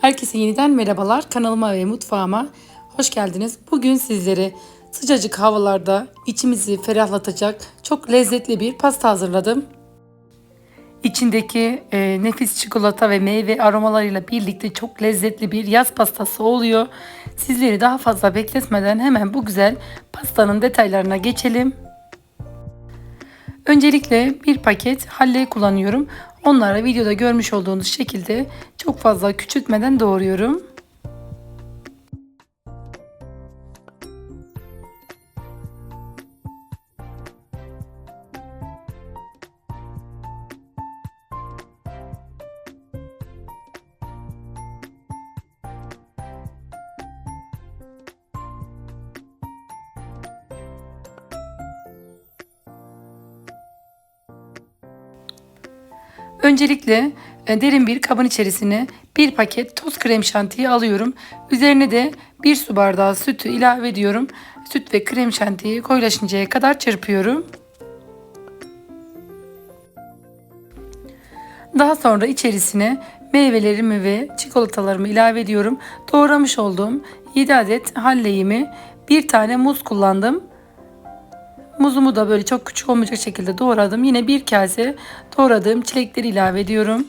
Herkese yeniden merhabalar. Kanalıma ve mutfağıma hoş geldiniz. Bugün sizlere sıcacık havalarda içimizi ferahlatacak çok lezzetli bir pasta hazırladım. İçindeki e, nefis çikolata ve meyve aromalarıyla birlikte çok lezzetli bir yaz pastası oluyor. Sizleri daha fazla bekletmeden hemen bu güzel pastanın detaylarına geçelim. Öncelikle bir paket halle kullanıyorum. Onları videoda görmüş olduğunuz şekilde çok fazla küçültmeden doğruyorum. Öncelikle e, derin bir kabın içerisine bir paket toz krem şantiyi alıyorum. Üzerine de bir su bardağı sütü ilave ediyorum. Süt ve krem şantiyi koyulaşıncaya kadar çırpıyorum. Daha sonra içerisine meyvelerimi ve çikolatalarımı ilave ediyorum. Doğramış olduğum 7 adet halleyimi bir tane muz kullandım. Muzumu da böyle çok küçük olmayacak şekilde doğradım. Yine bir kase doğradığım çilekleri ilave ediyorum.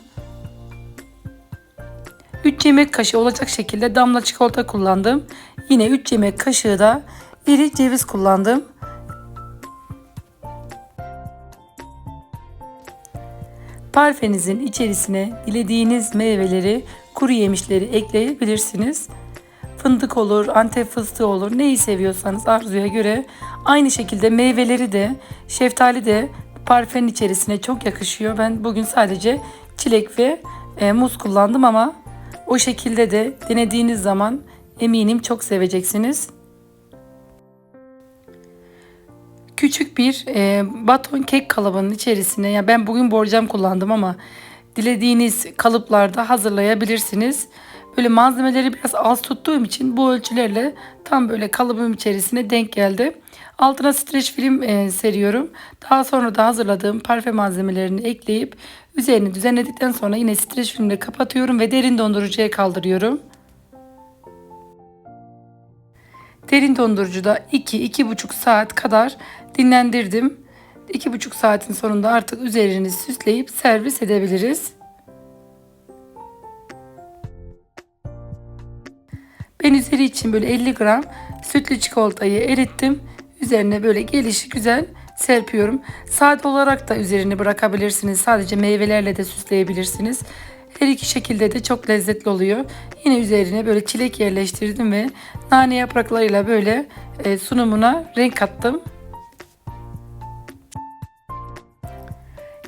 3 yemek kaşığı olacak şekilde damla çikolata kullandım. Yine 3 yemek kaşığı da iri ceviz kullandım. Parfenizin içerisine dilediğiniz meyveleri, kuru yemişleri ekleyebilirsiniz. Fındık olur, antep fıstığı olur. Neyi seviyorsanız arzuya göre. Aynı şekilde meyveleri de, şeftali de parfenin içerisine çok yakışıyor. Ben bugün sadece çilek ve e, muz kullandım ama o şekilde de denediğiniz zaman eminim çok seveceksiniz. Küçük bir e, baton kek kalıbının içerisine ya ben bugün borcam kullandım ama dilediğiniz kalıplarda hazırlayabilirsiniz. Böyle malzemeleri biraz az tuttuğum için bu ölçülerle tam böyle kalıbım içerisine denk geldi. Altına streç film e, seriyorum. Daha sonra da hazırladığım parfüm malzemelerini ekleyip üzerini düzenledikten sonra yine streç filmle kapatıyorum ve derin dondurucuya kaldırıyorum. Derin dondurucuda 2-2,5 saat kadar dinlendirdim. 2,5 saatin sonunda artık üzerini süsleyip servis edebiliriz. Ben üzeri için böyle 50 gram sütlü çikolatayı erittim. Üzerine böyle gelişi güzel serpiyorum. Sade olarak da üzerini bırakabilirsiniz. Sadece meyvelerle de süsleyebilirsiniz. Her iki şekilde de çok lezzetli oluyor. Yine üzerine böyle çilek yerleştirdim ve nane yapraklarıyla böyle e, sunumuna renk kattım.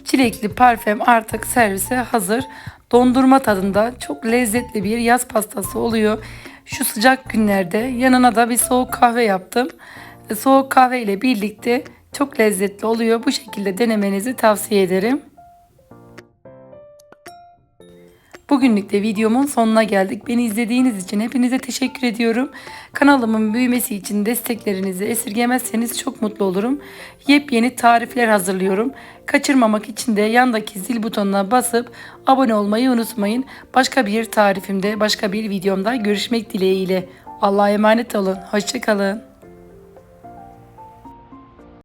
Çilekli parfüm artık servise hazır. Dondurma tadında çok lezzetli bir yaz pastası oluyor. Şu sıcak günlerde yanına da bir soğuk kahve yaptım. E, Soğuk kahve ile birlikte çok lezzetli oluyor. Bu şekilde denemenizi tavsiye ederim. Bugünlük de videomun sonuna geldik. Beni izlediğiniz için hepinize teşekkür ediyorum. Kanalımın büyümesi için desteklerinizi esirgemezseniz çok mutlu olurum. Yepyeni tarifler hazırlıyorum. Kaçırmamak için de yandaki zil butonuna basıp abone olmayı unutmayın. Başka bir tarifimde, başka bir videomda görüşmek dileğiyle. Allah'a emanet olun. Hoşçakalın.